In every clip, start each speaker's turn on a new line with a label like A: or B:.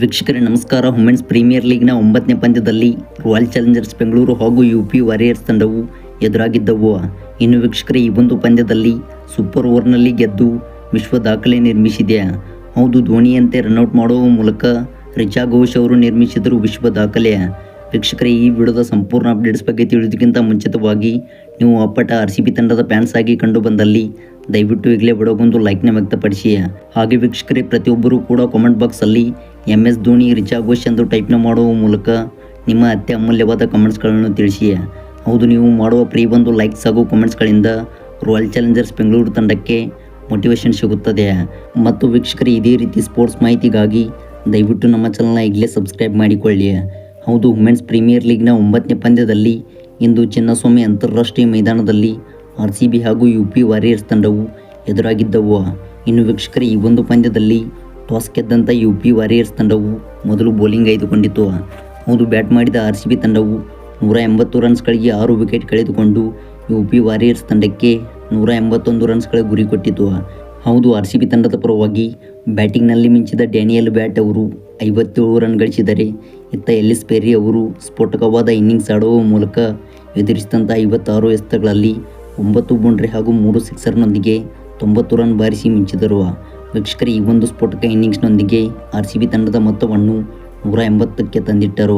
A: ವೀಕ್ಷಕರೇ, ನಮಸ್ಕಾರ. Women's premier ಲೀಗ್ನ ಒಂಬತ್ತನೇ ಪಂದ್ಯದಲ್ಲಿ ರಾಯಲ್ ಚಾಲೆಂಜರ್ಸ್ ಬೆಂಗಳೂರು ಹಾಗೂ ಯು ಪಿ ವಾರಿಯರ್ಸ್ ತಂಡವು ಎದುರಾಗಿದ್ದವು. ಇನ್ನು ವೀಕ್ಷಕರೇ, ಈ ಒಂದು ಪಂದ್ಯದಲ್ಲಿ ಸೂಪರ್ ಓವರ್ನಲ್ಲಿ ಗೆದ್ದು ವಿಶ್ವ ದಾಖಲೆ ನಿರ್ಮಿಸಿದೆ. ಹೌದು, ಧೋನಿಯಂತೆ ರನ್ಔಟ್ ಮಾಡುವ ಮೂಲಕ ರಿಚಾ ಘೋಷ್ ಅವರು ನಿರ್ಮಿಸಿದರು ವಿಶ್ವ ದಾಖಲೆ. ವೀಕ್ಷಕರೇ, ಈ ವಿಡಿಯೋದ ಸಂಪೂರ್ಣ ಅಪ್ಡೇಟ್ಸ್ ಬಗ್ಗೆ ತಿಳಿಯೋದಕ್ಕಿಂತ ಮುಂಚಿತವಾಗಿ ನೀವು ಅಪ್ಪಟ ಆರ್ ಸಿ ಬಿ ತಂಡದ ಫ್ಯಾನ್ಸ್ ಆಗಿ ಕಂಡು ಬಂದಲ್ಲಿ ದಯವಿಟ್ಟು ಈಗಲೇ ಬಿಡೋಗೊಂದು ಲೈಕ್ನ ವ್ಯಕ್ತಪಡಿಸಿ. ಹಾಗೆ ವೀಕ್ಷಕರೇ, ಪ್ರತಿಯೊಬ್ಬರೂ ಕೂಡ ಕಾಮೆಂಟ್ ಬಾಕ್ಸಲ್ಲಿ ಎಂ ಎಸ್ ಧೋನಿ ರಿಚಾ ಘೋಷ್ ಎಂದು ಟೈಪ್ನ ಮಾಡುವ ಮೂಲಕ ನಿಮ್ಮ ಅತ್ಯ ಅಮೂಲ್ಯವಾದ ಕಮೆಂಟ್ಸ್ಗಳನ್ನು ತಿಳಿಸಿ ಹೌದು, ನೀವು ಮಾಡುವ ಪ್ರೀ ಬಂದು ಲೈಕ್ಸ್ ಹಾಗೂ ಕಮೆಂಟ್ಸ್ಗಳಿಂದ ರಾಯಲ್ ಚಾಲೆಂಜರ್ಸ್ ಬೆಂಗಳೂರು ತಂಡಕ್ಕೆ ಮೋಟಿವೇಶನ್ ಸಿಗುತ್ತದೆ. ಮತ್ತು ವೀಕ್ಷಕರು, ಇದೇ ರೀತಿ ಸ್ಪೋರ್ಟ್ಸ್ ಮಾಹಿತಿಗಾಗಿ ದಯವಿಟ್ಟು ನಮ್ಮ ಚಾನಲ್ನ ಈಗಲೇ ಸಬ್ಸ್ಕ್ರೈಬ್ ಮಾಡಿಕೊಳ್ಳಿ. ಹೌದು ವುಮೆನ್ಸ್ ಪ್ರೀಮಿಯರ್ ಲೀಗ್ನ ಒಂಬತ್ತನೇ ಪಂದ್ಯದಲ್ಲಿ ಇಂದು ಚಿನ್ನಸ್ವಾಮಿ ಅಂತಾರಾಷ್ಟ್ರೀಯ ಮೈದಾನದಲ್ಲಿ ಆರ್ ಸಿ ಬಿ ಹಾಗೂ ಯು ಪಿ ವಾರಿಯರ್ಸ್ ತಂಡವು ಎದುರಾಗಿದ್ದವು. ಇನ್ನು ವೀಕ್ಷಕರು, ಈ ಒಂದು ಪಂದ್ಯದಲ್ಲಿ ಟಾಸ್ ಗೆದ್ದಂಥ ಯು ಪಿ ವಾರಿಯರ್ಸ್ ತಂಡವು ಮೊದಲು ಬೌಲಿಂಗ್ ಆಯ್ದುಕೊಂಡಿತ್ತು. ಹೌದು ಬ್ಯಾಟ್ ಮಾಡಿದ ಆರ್ ಸಿ ಬಿ ತಂಡವು ನೂರ ಎಂಬತ್ತು ರನ್ಸ್ಗಳಿಗೆ ಆರು ವಿಕೆಟ್ ಕಳೆದುಕೊಂಡು ಯು ಪಿ ವಾರಿಯರ್ಸ್ ತಂಡಕ್ಕೆ ನೂರ ಎಂಬತ್ತೊಂದು ರನ್ಸ್ಗಳ ಗುರಿ ಕೊಟ್ಟಿತು ಹೌದು, ಆರ್ ಸಿ ಬಿ ತಂಡದ ಪರವಾಗಿ ಬ್ಯಾಟಿಂಗ್ನಲ್ಲಿ ಮಿಂಚಿದ ಡ್ಯಾನಿಯಲ್ ಬ್ಯಾಟ್ ಅವರು ಐವತ್ತೇಳು ರನ್ ಗಳಿಸಿದರೆ ಇತ್ತ ಎಲ್ಲಿಸ್ ಪೆರಿ ಅವರು ಸ್ಫೋಟಕವಾದ ಇನ್ನಿಂಗ್ಸ್ ಆಡುವ ಮೂಲಕ ಎದುರಿಸಿದಂಥ ಐವತ್ತಾರು ಎಸ್ತಗಳಲ್ಲಿ ಒಂಬತ್ತು ಬೌಂಡ್ರಿ ಹಾಗೂ ಮೂರು ಸಿಕ್ಸರ್ನೊಂದಿಗೆ ತೊಂಬತ್ತು ರನ್ ಬಾರಿಸಿ ಮಿಂಚಿದರು. ವೀಕ್ಷಕರೇ ಈ ಒಂದು ಸ್ಫೋಟಕ ಇನ್ನಿಂಗ್ಸ್ನೊಂದಿಗೆ ಆರ್ ಸಿ ಬಿ ತಂಡದ ಮೊತ್ತವನ್ನು ನೂರ ಎಂಬತ್ತಕ್ಕೆ ತಂದಿಟ್ಟರು.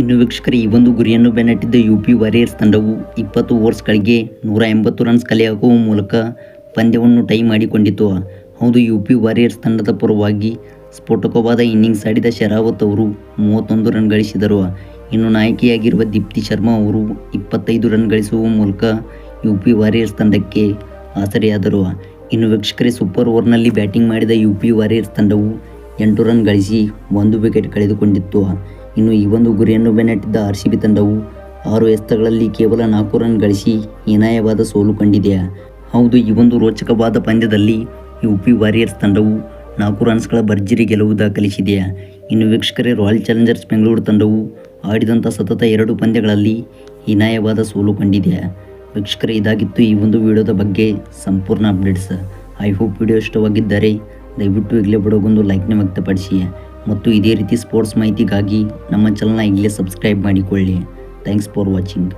A: ಇನ್ನು ವೀಕ್ಷಕರ, ಈ ಒಂದು ಗುರಿಯನ್ನು ಬೆನ್ನಟ್ಟಿದ್ದ ಯು ಪಿ ವಾರಿಯರ್ಸ್ ತಂಡವು ಇಪ್ಪತ್ತು ಓವರ್ಸ್ಗಳಿಗೆ ನೂರ ಎಂಬತ್ತು ರನ್ಸ್ ಕಲೆ ಹಾಕುವ ಮೂಲಕ ಪಂದ್ಯವನ್ನು ಟೈ ಮಾಡಿಕೊಂಡಿತು. ಹೌದು ಯು ಪಿ ವಾರಿಯರ್ಸ್ ತಂಡದ ಪರವಾಗಿ ಸ್ಫೋಟಕವಾದ ಇನ್ನಿಂಗ್ಸ್ ಆಡಿದ ಶರಾವತ್ ಅವರು ಮೂವತ್ತೊಂದು ರನ್ ಗಳಿಸಿದರು. ಇನ್ನು ನಾಯಕಿಯಾಗಿರುವ ದೀಪ್ತಿ ಶರ್ಮಾ ಅವರು ಇಪ್ಪತ್ತೈದು ರನ್ ಗಳಿಸುವ ಮೂಲಕ ಯು ಪಿ ವಾರಿಯರ್ಸ್ ತಂಡಕ್ಕೆ ಆಸರೆಯಾದರು ಇನ್ನು ವೀಕ್ಷಕರೇ ಸೂಪರ್ ಓವರ್ನಲ್ಲಿ ಬ್ಯಾಟಿಂಗ್ ಮಾಡಿದ ಯು ಪಿ ವಾರಿಯರ್ಸ್ ತಂಡವು ಎಂಟು ರನ್ ಗಳಿಸಿ ಒಂದು ವಿಕೆಟ್ ಕಳೆದುಕೊಂಡಿತ್ತು. ಇನ್ನು ಈ ಒಂದು ಗುರಿಯನ್ನು ಬೆನ್ನಟ್ಟಿದ್ದ ಆರ್ ಸಿ ಬಿ ತಂಡವು ಆರು ಎಸ್ತಗಳಲ್ಲಿ ಕೇವಲ ನಾಲ್ಕು ರನ್ ಗಳಿಸಿ ಹೀನಾಯವಾದ ಸೋಲು ಕಂಡಿದೆ. ಹೌದು, ಈ ಒಂದು ರೋಚಕವಾದ ಪಂದ್ಯದಲ್ಲಿ ಯು ಪಿ ವಾರಿಯರ್ಸ್ ತಂಡವು ನಾಲ್ಕು ರನ್ಸ್ಗಳ ಭರ್ಜರಿ ಗೆಲುವು ದಾಖಲಿಸಿದೆ. ಇನ್ನು ವೀಕ್ಷಕರೇ ರಾಯಲ್ ಚಾಲೆಂಜರ್ಸ್ ಬೆಂಗಳೂರು ತಂಡವು ಆಡಿದಂಥ ಸತತ ಎರಡು ಪಂದ್ಯಗಳಲ್ಲಿ ಹೀನಾಯವಾದ ಸೋಲು ಕಂಡಿದೆ. ವೀಕ್ಷಕರೇ ಇದಾಗಿತ್ತು ಈ ಒಂದು ವಿಡಿಯೋದ ಬಗ್ಗೆ ಸಂಪೂರ್ಣ ಅಪ್ಡೇಟ್ಸ್ ಐ ಹೋಪ್ ವಿಡಿಯೋ ಇಷ್ಟವಾಗಿದ್ದರೆ ದಯವಿಟ್ಟು ಈಗಲೇ ಬಿಡೋಗೊಂದು ಲೈಕ್ನ ವ್ಯಕ್ತಪಡಿಸಿ ಮತ್ತು ಇದೇ ರೀತಿ ಸ್ಪೋರ್ಟ್ಸ್ ಮಾಹಿತಿಗಾಗಿ ನಮ್ಮ ಚಾನಲ್ನ ಈಗಲೇ ಸಬ್ಸ್ಕ್ರೈಬ್ ಮಾಡಿಕೊಳ್ಳಿ. Thanks for watching